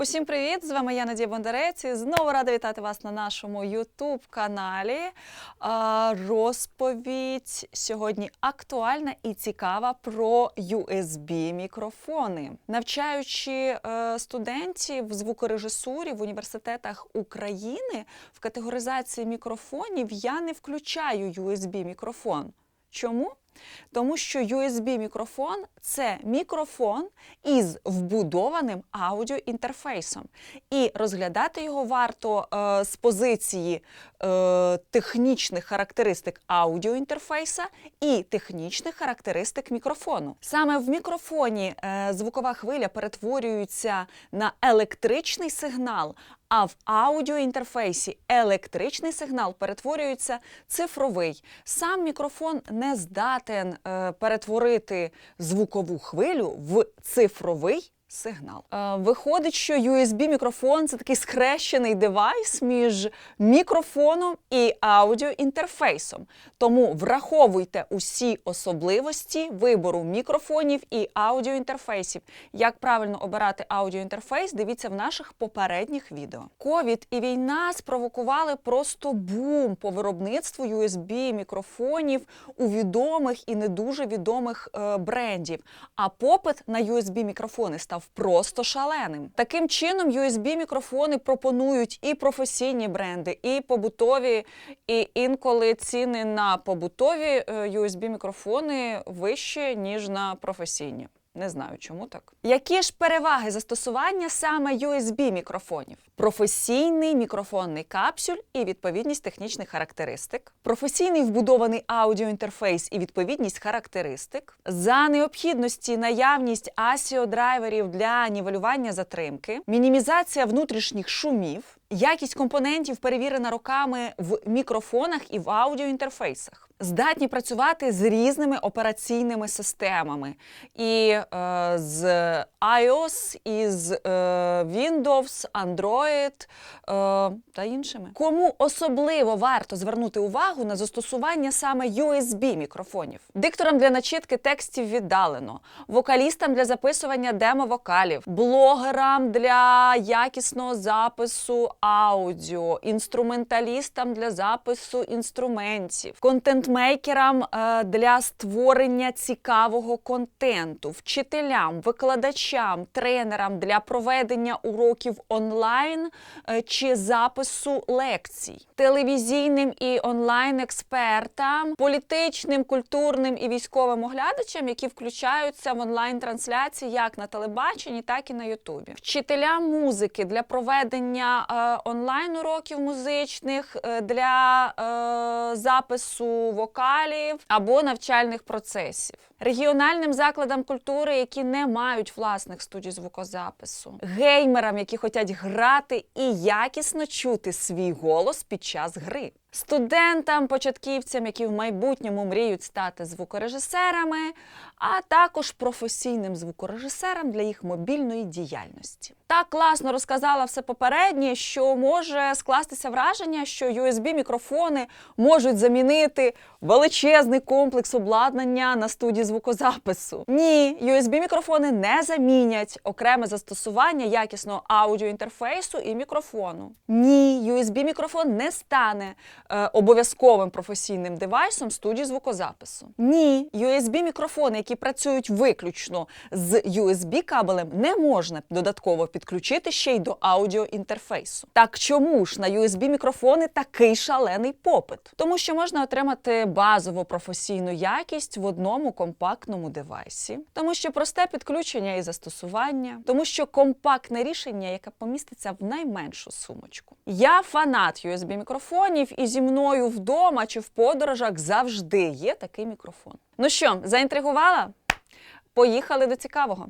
Усім привіт! З вами я Надія Бондарець. і Знову рада вітати вас на нашому youtube каналі. Розповідь сьогодні актуальна і цікава про USB мікрофони. Навчаючи е, студентів звукорежисурі в університетах України в категоризації мікрофонів я не включаю USB мікрофон. Чому? Тому що USB-мікрофон це мікрофон із вбудованим аудіоінтерфейсом. І розглядати його варто е, з позиції е, технічних характеристик аудіоінтерфейса і технічних характеристик мікрофону. Саме в мікрофоні е, звукова хвиля перетворюється на електричний сигнал. А в аудіоінтерфейсі електричний сигнал перетворюється цифровий. Сам мікрофон не здатен е, перетворити звукову хвилю в цифровий сигнал. Е, виходить, що USB-мікрофон це такий схрещений девайс між мікрофоном і аудіоінтерфейсом. Тому враховуйте усі особливості вибору мікрофонів і аудіоінтерфейсів. Як правильно обирати аудіоінтерфейс, дивіться в наших попередніх відео. Ковід і війна спровокували просто бум по виробництву USB-мікрофонів у відомих і не дуже відомих е, брендів. А попит на USB-мікрофони став просто шаленим. Таким чином, USB-мікрофони пропонують і професійні бренди, і побутові, і інколи ціни на побутові е, USB-мікрофони вищі, ніж на професійні. Не знаю, чому так. Які ж переваги застосування саме USB-мікрофонів? Професійний мікрофонний капсюль і відповідність технічних характеристик, професійний вбудований аудіоінтерфейс і відповідність характеристик, за необхідності наявність ASIO-драйверів для нівелювання затримки, мінімізація внутрішніх шумів. Якість компонентів перевірена роками в мікрофонах і в аудіоінтерфейсах. Здатні працювати з різними операційними системами, і е, з iOS, і з е, Windows, Android е, та іншими. Кому особливо варто звернути увагу на застосування саме USB мікрофонів, дикторам для начитки текстів віддалено, вокалістам для записування демо-вокалів, блогерам для якісного запису аудіо, інструменталістам для запису інструментів, контент-мейкерам е, для створення цікавого контенту, вчителям, викладачам, тренерам для проведення уроків онлайн е, чи запису лекцій, телевізійним і онлайн-експертам, політичним, культурним і військовим оглядачам, які включаються в онлайн-трансляції як на телебаченні, так і на Ютубі, вчителям музики для проведення е, онлайн-уроків музичних для запису вокалів або навчальних процесів. Регіональним закладам культури, які не мають власних студій звукозапису, геймерам, які хочуть грати і якісно чути свій голос під час гри, студентам, початківцям, які в майбутньому мріють стати звукорежисерами, а також професійним звукорежисерам для їх мобільної діяльності. Так класно розказала все попереднє, що може скластися враження, що USB-мікрофони можуть замінити величезний комплекс обладнання на студії звукозапису. Ні, USB-мікрофони не замінять окреме застосування якісного аудіоінтерфейсу і мікрофону. Ні, USB-мікрофон не стане е, обов'язковим професійним девайсом студії звукозапису. Ні, USB-мікрофони, які працюють виключно з USB-кабелем, не можна додатково підключити ще й до аудіоінтерфейсу. Так чому ж на USB-мікрофони такий шалений попит? Тому що можна отримати базову професійну якість в одному компактному девайсі, тому що просте підключення і застосування, тому що компактне рішення, яке поміститься в найменшу сумочку. Я фанат USB-мікрофонів, і зі мною вдома чи в подорожах завжди є такий мікрофон. Ну що, заінтригувала? Поїхали до цікавого.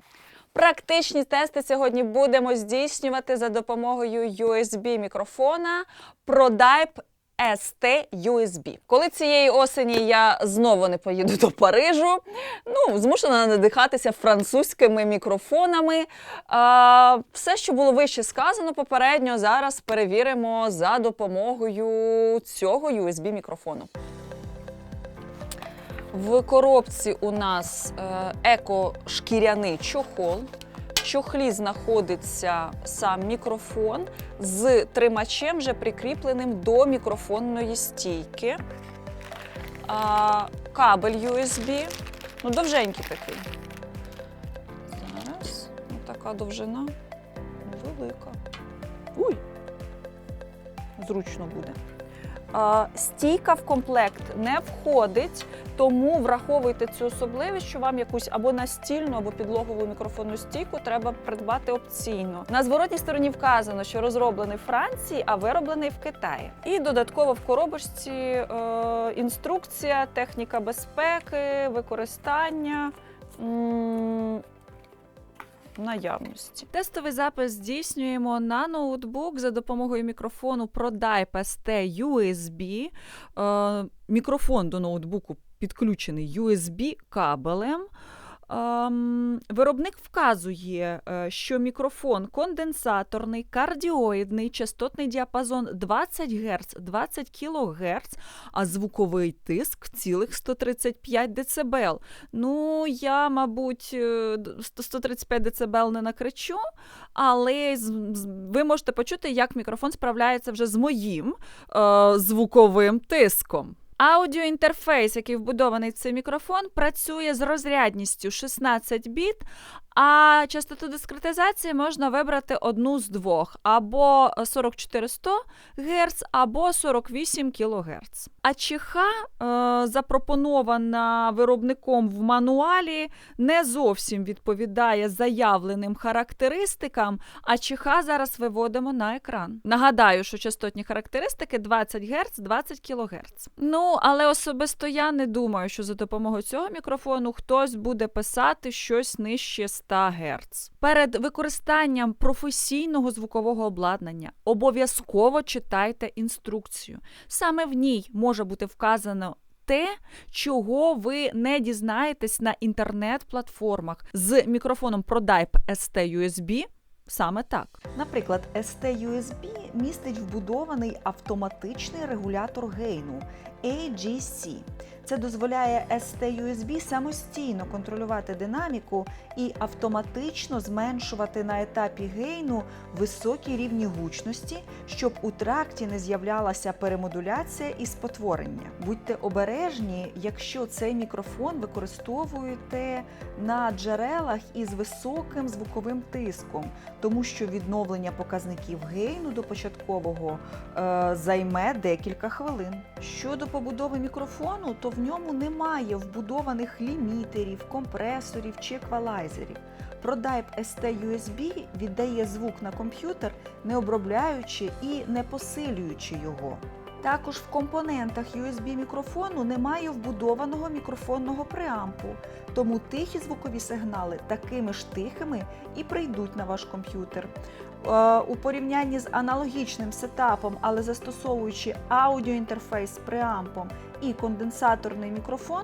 Практичні тести сьогодні будемо здійснювати за допомогою USB-мікрофона ProDype ST USB. Коли цієї осені я знову не поїду до Парижу, ну змушена надихатися французькими мікрофонами. А, Все, що було вище сказано попередньо, зараз перевіримо за допомогою цього USB-мікрофону. В коробці у нас е, еко-шкіряний чохол. Чохлі знаходиться сам мікрофон з тримачем, вже прикріпленим до мікрофонної стійки. А, кабель USB. Ну, довженький такий. Зараз. Така довжина. Велика. Уй! Зручно буде. Стійка в комплект не входить, тому враховуйте цю особливість, що вам якусь або настільну, або підлогову мікрофонну стійку треба придбати опційно. На зворотній стороні вказано, що розроблений в Франції, а вироблений в Китаї. І додатково в коробочці е, інструкція, техніка безпеки, використання. Наявності. Тестовий запис здійснюємо на ноутбук за допомогою мікрофону ProDype USB. Е, мікрофон до ноутбуку підключений USB кабелем. Виробник вказує, е, що мікрофон конденсаторний, кардіоїдний, частотний діапазон 20 Гц, 20 кГц, а звуковий тиск цілих 135 дБ. Ну, я, мабуть, е, 135 дБ не накричу, але ви можете почути, як мікрофон справляється вже з моїм е, звуковим тиском. Аудіоінтерфейс, який вбудований в цей мікрофон, працює з розрядністю 16 біт, а частоту дискретизації можна вибрати одну з двох: або 4400 Гц, або 48 кГц. А чиха, е, запропонована виробником в мануалі, не зовсім відповідає заявленим характеристикам, а чиха зараз виводимо на екран. Нагадаю, що частотні характеристики 20 Гц, 20 кГц. Ну, але особисто я не думаю, що за допомогою цього мікрофону хтось буде писати щось нижче 100 Гц. Перед використанням професійного звукового обладнання обов'язково читайте інструкцію. Саме в ній може бути вказано те, чого ви не дізнаєтесь на інтернет-платформах з мікрофоном ProDype ST USB. Саме так. Наприклад, ST-USB містить вбудований автоматичний регулятор гейну AGC. Це дозволяє ST-USB самостійно контролювати динаміку і автоматично зменшувати на етапі гейну високі рівні гучності, щоб у тракті не з'являлася перемодуляція і спотворення. Будьте обережні, якщо цей мікрофон використовуєте на джерелах із високим звуковим тиском, тому що відновлення показників гейну до початкового е, займе декілька хвилин. Щодо побудови мікрофону, то ньому немає вбудованих лімітерів, компресорів чи еквалайзерів. ProDype ST-USB віддає звук на комп'ютер, не обробляючи і не посилюючи його. Також в компонентах USB мікрофону немає вбудованого мікрофонного преампу, тому тихі звукові сигнали такими ж тихими і прийдуть на ваш комп'ютер. Е, У порівнянні з аналогічним сетапом, але застосовуючи аудіоінтерфейс з преампом і конденсаторний мікрофон,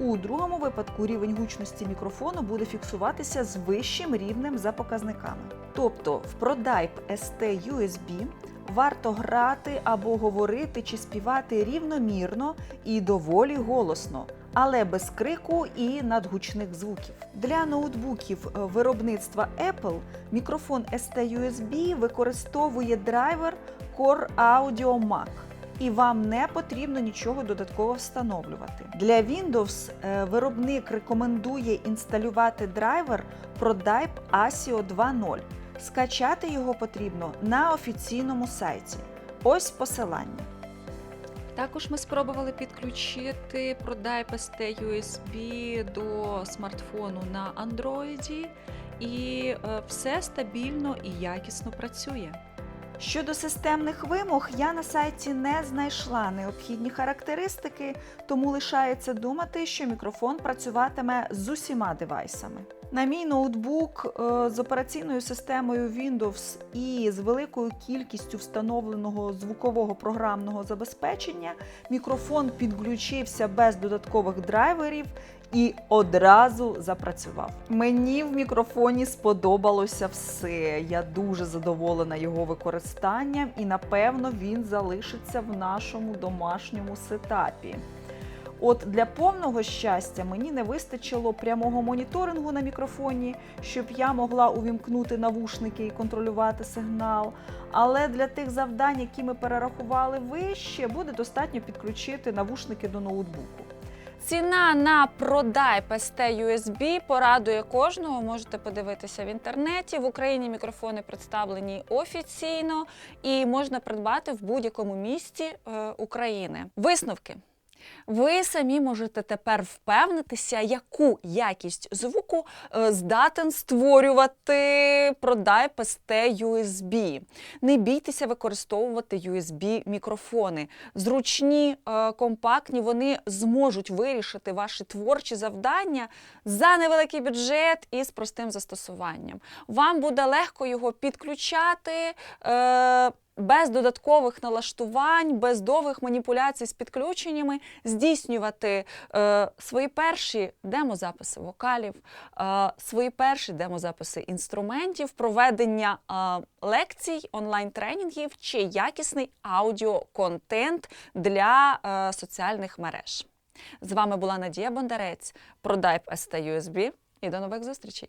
у другому випадку рівень гучності мікрофону буде фіксуватися з вищим рівнем за показниками. Тобто в ProDype ST USB варто грати або говорити чи співати рівномірно і доволі голосно, але без крику і надгучних звуків. Для ноутбуків е, виробництва Apple мікрофон ST-USB використовує драйвер Core Audio Mac. І вам не потрібно нічого додатково встановлювати. Для Windows е, виробник рекомендує інсталювати драйвер ProDype ASIO 2.0. Скачати його потрібно на офіційному сайті. Ось посилання. Також ми спробували підключити ProDype ST USB до смартфону на Android, і е, все стабільно і якісно працює. Щодо системних вимог, я на сайті не знайшла необхідні характеристики, тому лишається думати, що мікрофон працюватиме з усіма девайсами. На мій ноутбук е, з операційною системою Windows і з великою кількістю встановленого звукового програмного забезпечення мікрофон підключився без додаткових драйверів і одразу запрацював. Мені в мікрофоні сподобалося все. Я дуже задоволена його використанням, і напевно він залишиться в нашому домашньому сетапі. От для повного щастя мені не вистачило прямого моніторингу на мікрофоні, щоб я могла увімкнути навушники і контролювати сигнал. Але для тих завдань, які ми перерахували вище, буде достатньо підключити навушники до ноутбуку. Ціна на продай PST USB порадує кожного. Можете подивитися в інтернеті. В Україні мікрофони представлені офіційно і можна придбати в будь-якому місті е, України. Висновки. Ви самі можете тепер впевнитися, яку якість звуку е, здатен створювати продай PST USB. Не бійтеся використовувати USB мікрофони. Зручні, е, компактні, вони зможуть вирішити ваші творчі завдання за невеликий бюджет і з простим застосуванням. Вам буде легко його підключати. Без додаткових налаштувань, без довгих маніпуляцій з підключеннями, здійснювати е, свої перші демозаписи вокалів, е, свої перші демозаписи інструментів, проведення е, лекцій, онлайн-тренінгів чи якісний аудіоконтент для е, соціальних мереж. З вами була Надія Бондарець. Продай ST і до нових зустрічей!